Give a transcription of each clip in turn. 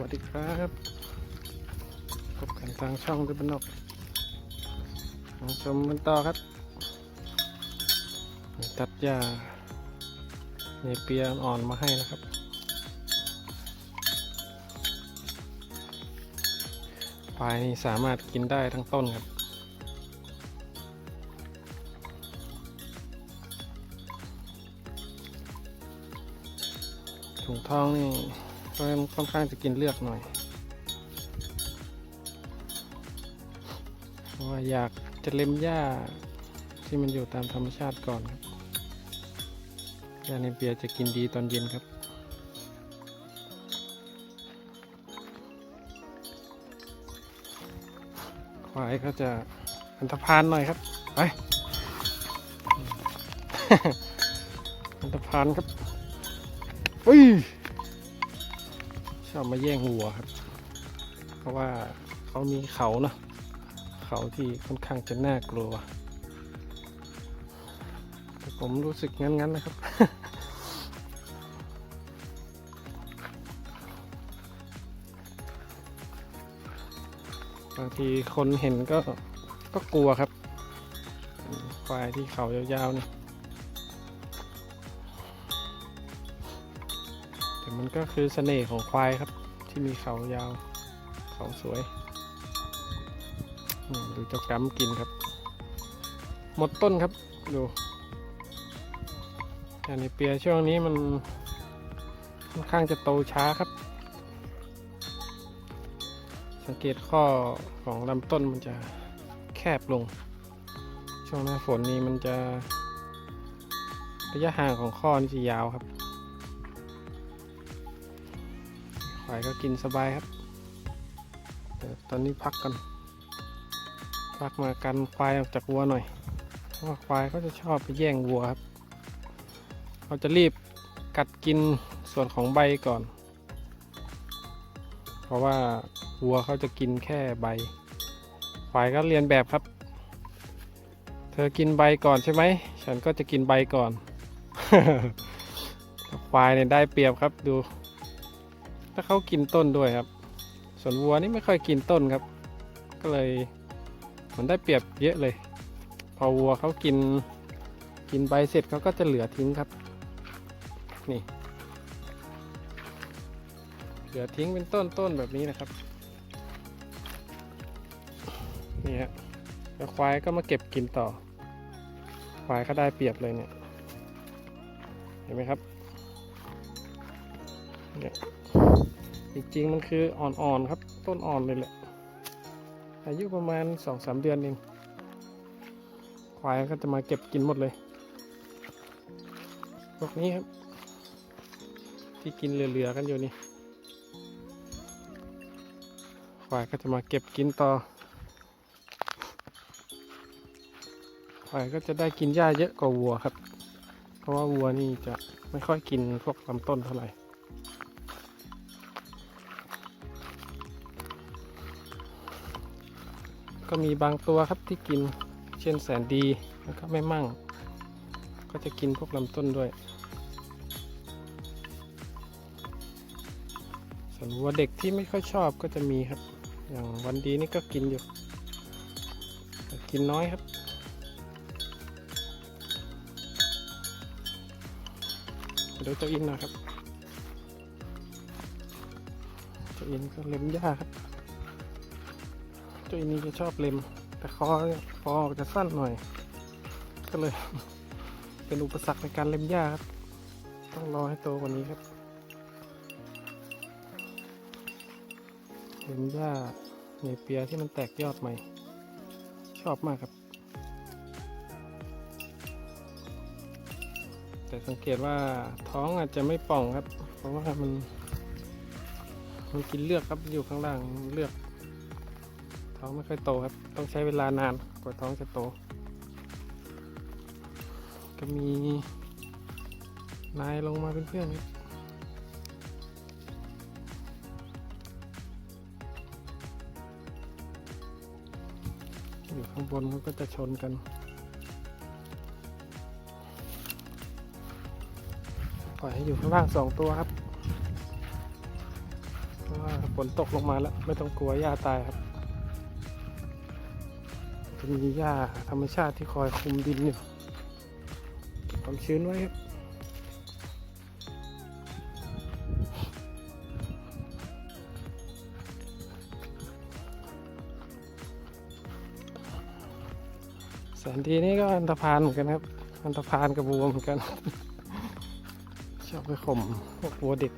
วัสดีครับ พบกันทางช่องดิบนกมาชมกันต่อครับตัดหญ้าในเปียอ่อนมาให้นะครับควายนี่สามารถกินได้ทั้งต้นครับถุงทองนี่ ก็ค่อนข้างจะกินเลือกหน่อยเพราะว่าอยากจะเล็มหญ้าที่มันอยู่ตามธรรมชาติก่อนครับหญ้าในเบียจะกินดีตอนเย็นครับควายก็จะอันธพาลหน่อยครับ ไป อันธพาลครับอุ้ย อบมาแย่งวัวครับ เพราะว่าเขามีเขาเนาะเขาที่ค่อนข้างจะน่ากลัวแต่ผมรู้สึกงั้นๆนะครับบางทีคนเห็นก็ก็กลัวครับควายที่เขายาวๆเนี่แก็คือเสน่ห์ของควายครับ ที่มีเขายาว เขาสวยดูเจ้ากำกินครับ หมดต้นครับดูแต่ในเปียช่วงนี้มันค่อนข้างจะโตช้าครับ สังเกตข้อของลำต้นมันจะแคบลง ช่วงหน้าฝนนี้มันจะระยะห่างของข้อนี่จะยาวครับ ควายก็กินสบายครับแต่ตอนนี้พักกัน พักมากันควายออกจากวัวหน่อย เพราะว่าควายเขาจะชอบไปแย่งวัวครับเขาจะรีบกัดกินส่วนของใบก่อน เพราะว่าวัวเขาจะกินแค่ใบ ควายก็เรียนแบบครับ เธอกินใบก่อนใช่ไหม ฉันก็จะกินใบก่อน ควายเนี่ยได้เปรียบครับดู ถ้าเขากินต้นด้วยครับ ส่วนวัวนี่ไม่ค่อยกินต้นครับ ก็เลยมันได้เปรียบเยอะเลย พอวัวเขากินกินใบเสร็จเขาก็จะเหลือทิ้งครับ นี่ เหลือทิ้งเป็นต้นต้นแบบนี้นะครับ นี่ฮะแล้วควายก็มาเก็บกินต่อ ควายก็ได้เปรียบเลยเนี่ย เห็นไหมครับเนี่ย จริงๆมันคืออ่อนๆครับ ต้นอ่อนเลยแหละ อายุประมาณสองสามเดือนเองควายก็จะมาเก็บกินหมดเลยพวกนี้ครับ ที่กินเหลือๆกันอยู่นี่ควายก็จะมาเก็บกินต่อควายก็จะได้กินหญ้าเยอะกว่าวัวครับ เพราะว่าวัวนี่จะไม่ค่อยกินพวกลำต้นเท่าไหร่ ก็มีบางตัวครับที่กินเช่นแสนดีแล้วก็ไม่มั่ง ก็จะกินพวกลำต้นด้วย ส่วนวัวเด็กที่ไม่ค่อยชอบก็จะมีครับ อย่างวันดีนี่ก็กินอยู่กินน้อยครับ ดูเจ้าอินนะครับ เจ้าอินก็เล็มหญ้าครับ จ้าอินนี่จะชอบเล็ม แต่คอคอจะสั้นหน่อย ก็เลย เป็นอุปสรรคในการเล็มหญ้าครับ ต้องรอให้โตกว่านี้ครับ เล็มหญ้าเนเปียที่มันแตกยอดใหม่ ชอบมากครับ แต่สังเกตว่าท้องอาจจะไม่ป่องครับ เพราะว่ามันมันกินเลือกครับอยู่ข้างล่างเลือก ท้องไม่ค่อยโตครับ ต้องใช้เวลานานกว่าท้องจะโต ก็มีนายลงมาเป็นเพื่อนครับอยู่ข้างบนมันก็จะชนกัน ปล่อยให้อยู่ข้างล่างสองตัวครับ เพราะว่าฝนตกลงมาแล้ว ไม่ต้องกลัวหญ้าตายครับ จะมีหญ้าธรรมชาติที่คอยคุมดินอยู่ความชื้นไว้ครับแสนดีนี่ก็อันธพาลเหมือนกันครับ อันธพาลกับวัวเหมือนกัน ชอบไปข่มพวกวัวเด็ก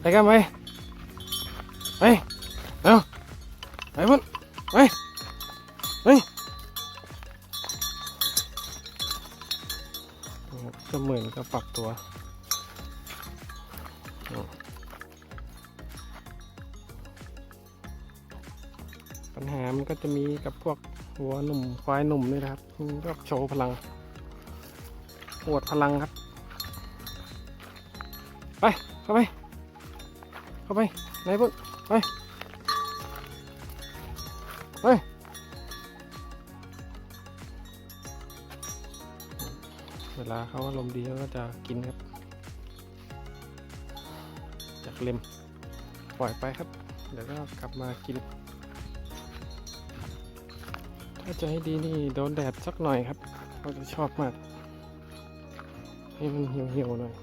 ไปกันไหมไปเอา ตัวปัญหามันก็จะมีกับพวกวัวหนุ่มควายหนุ่มนี่นะครับมัก็โชว์พลังอวดพลังครับ ไป เข้าไป เข้าไปไหนพุ่นไปไป ลาเขาอารมณ์ดีเขาก็จะกินครับ จากเล็มปล่อยไปครับ เดี๋ยวก็กลับมากิน ถ้าจะให้ดีนี่โดนแดดสักหน่อยครับเขาจะชอบมาก ให้มันเหี่ยวๆหน่อย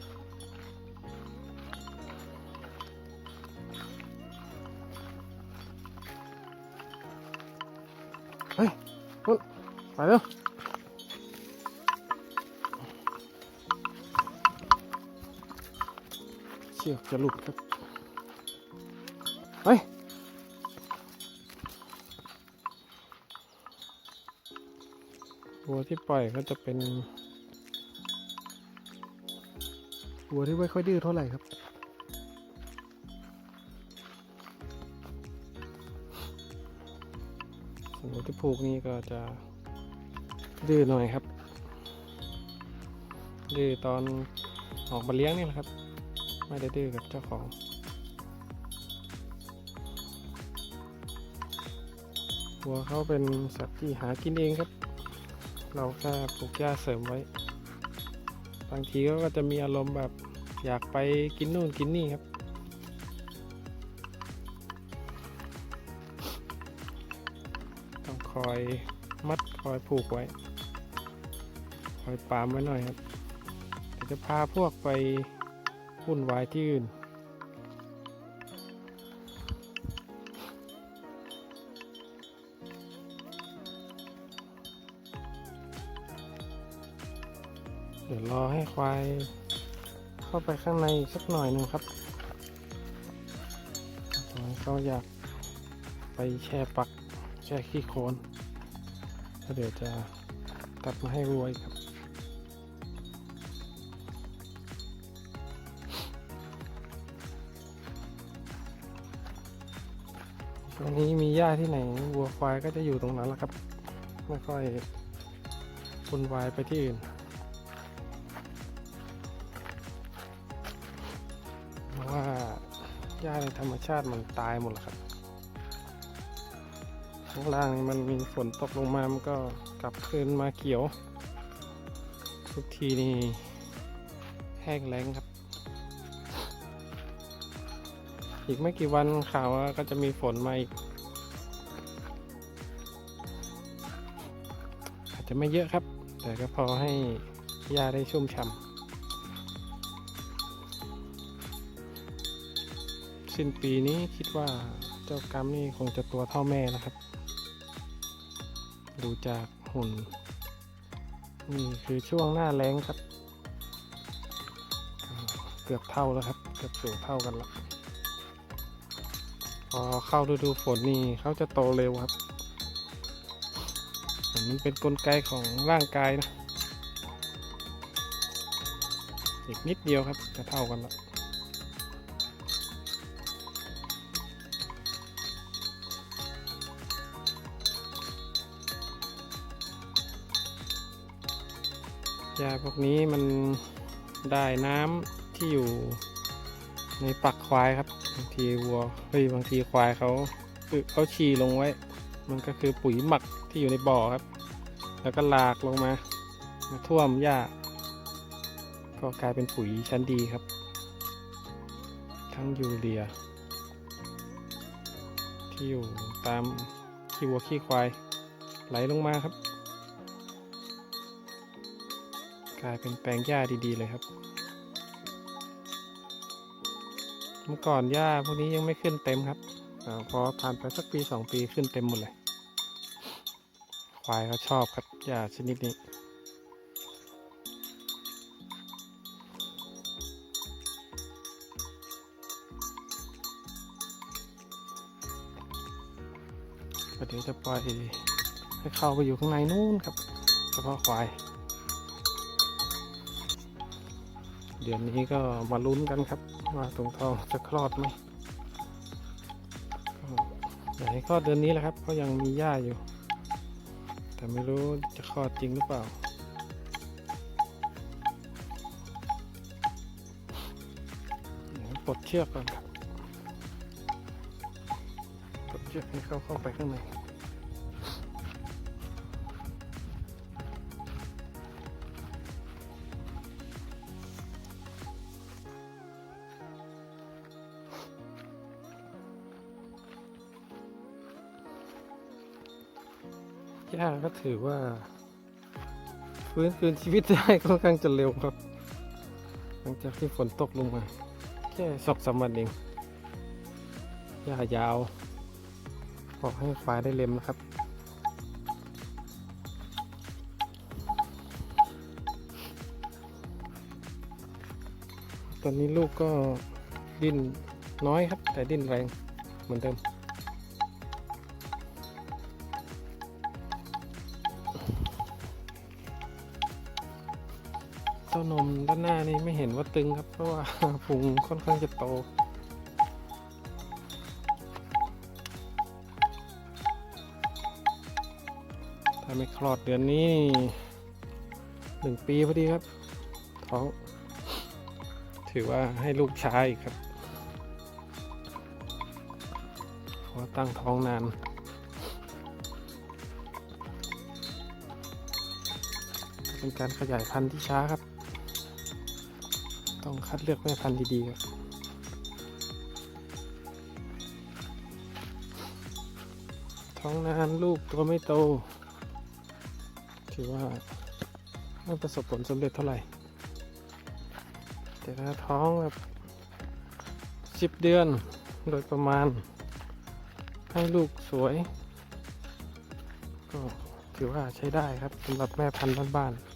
เฮ้ยไปเร็ว ชือกจะหลุดครับไปวัวที่ปล่อยก็จะเป็นวัวที่ไม่ค่อยดื้อเท่าไหร่ครับส่วนวัวที่ผูกนี่ก็จะดื้อหน่อยครับดื้อตอนออกมาเลี้ยงนี่แหละครับ ไม่ได้ดื้อกับเจ้าของวัวเขาเป็นสัตว์ที่หากินเองครับ เราแค่ปลูกหญ้าเสริมไว้ บางทีเขาก็จะมีอารมณ์แบบอยากไปกินนู่นกินนี่ครับ ต้องคอยมัดคอยผูกไว้ คอยปามไว้หน่อยครับจะพาพวกไป วุ่นวายที่อื่น เดี๋ยวรอให้ควายเข้าไปข้างในอีกสักหน่อยหนึงครับเขาอยากไปแช่ปักแช่ขี้โคลนแล้วเดี๋ยวจะตัดมาให้วัวอีกครับ ช่วงนี้มีหญ้าที่ไหนวัวควายก็จะอยู่ตรงนั้นแหละครับ ไม่ค่อยวุ่นวายไปที่อื่น เพราะว่าหญ้าในธรรมชาติมันตายหมดแล้วครับข้างล่างมันมีฝนตกลงมามันก็กลับคืนมาเขียว ทุกทีนี่แห้งแล้งครับ อีกไม่กี่วันข่าวว่าก็จะมีฝนมาอีก อาจจะไม่เยอะครับ แต่ก็พอให้หญ้าได้ชุ่มฉ่ำสิ้นปีนี้คิดว่าเจ้ากรรมนี่คงจะตัวเท่าแม่นะครับ ดูจากหุ่น นี่คือช่วงหน้าแรงครับ เกือบเท่าแล้วครับ เกือบสูงเท่ากันแล้ว พอเข้าฤดูฝนนี่เขาจะโตเร็วครับมันเป็นกลไกของร่างกายนะอีกนิดเดียวครับจะเท่ากันแล้วยาพวกนี้มันได้น้ำที่อยู่ในปักควายครับ บางทีวัวเฮ้ยบางทีควายเขาคือเขาฉี่ลงไว้ มันก็คือปุ๋ยหมักที่อยู่ในบ่อครับ แล้วก็ลากลงมามาท่วมหญ้า ก็กลายเป็นปุ๋ยชั้นดีครับ ทั้งยูเรีย ที่อยู่ตามขี้วัวขี้ควายไหลลงมาครับ กลายเป็นแปลงหญ้าดีๆเลยครับ เมื่อก่อนหญ้าพวกนี้ยังไม่ขึ้นเต็มครับอพอผ่านไปสักปีสองปีขึ้นเต็มหมดเลย ควายเขาชอบครับหญ้าชนิดนี้เดี๋ยวจะปล่อยให้เข้าไปอยู่ข้างในนู้นครับเฉพาะควาย เดือนนี้ก็มาลุ้นกันครับ ว่าตรงทองจะคลอดไหมอยากให้คลอดเดือนนี้แหละครับ เพราะยังมีหญ้าอยู่ แต่ไม่รู้จะคลอดจริงหรือเปล่า ปลดเชือกก่อนครับปลดเชือกให้เข้าเข้าไปข้างใน หญ้าก็ถือว่าฟื้นคืนชีวิตได้ค่อนข้างจะเร็วครับ หลังจากที่ฝนตกลงมา แค่สองสามวันเองหญ้ายาวพอให้ควายได้เล็มนะครับตอนนี้ลูกก็ดิ้นน้อยครับ แต่ดิ้นแรงเหมือนเดิม เห็นว่าตึงครับ เพราะว่าพุงค่อนข้างจะโต ถ้าไม่คลอดเดือนนี้หนึ่งปีพอดีครับท้องถือว่าให้ลูกชาอีกครับเพราะตั้งท้องนานเป็นการขยายพันธุ์ที่ช้าครับ ต้องคัดเลือกแม่พันธุ์ดีๆครับท้องนานลูกตัวไม่โต ถือว่าไม่ประสบผลสำเร็จเท่าไหร่ แต่ถ้าท้องแบบสิบเดือนโดยประมาณ ให้ลูกสวย ก็ถือว่าใช้ได้ครับสำหรับแม่พันธุ์บ้านๆ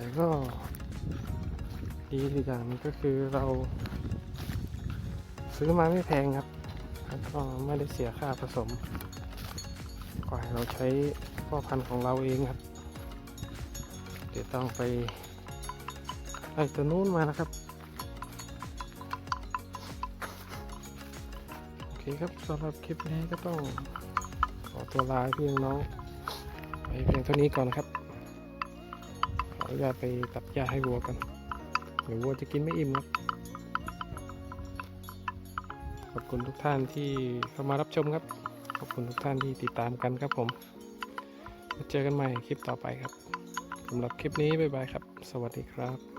แต่ก็ดีอีกอย่างนึงก็คือเรา ซื้อมาไม่แพงครับแล้วก็ไม่ได้เสียค่าผสมก็ให้เราใช้พ่อพันธุ์ของเราเองครับเดี๋ยวต้องไปไอ้ตัวนู้นมานะครับ โอเคครับสำหรับคลิปนี้ก็ต้องขอตัวลาพี่น้องไปเพียงเท่านี้ก่อนครับ ออนุญาตไปตัดหญ้าให้วัวกันเดี๋ยววัวจะกินไม่อิ่มครับขอบคุณทุกท่านที่เข้ามารับชมครับ ขอบคุณทุกท่านที่ติดตามกันครับผมเจอกันใหม่คลิปต่อไปครับสำหรับคลิปนี้บ๊ายบายครับ สวัสดีครับ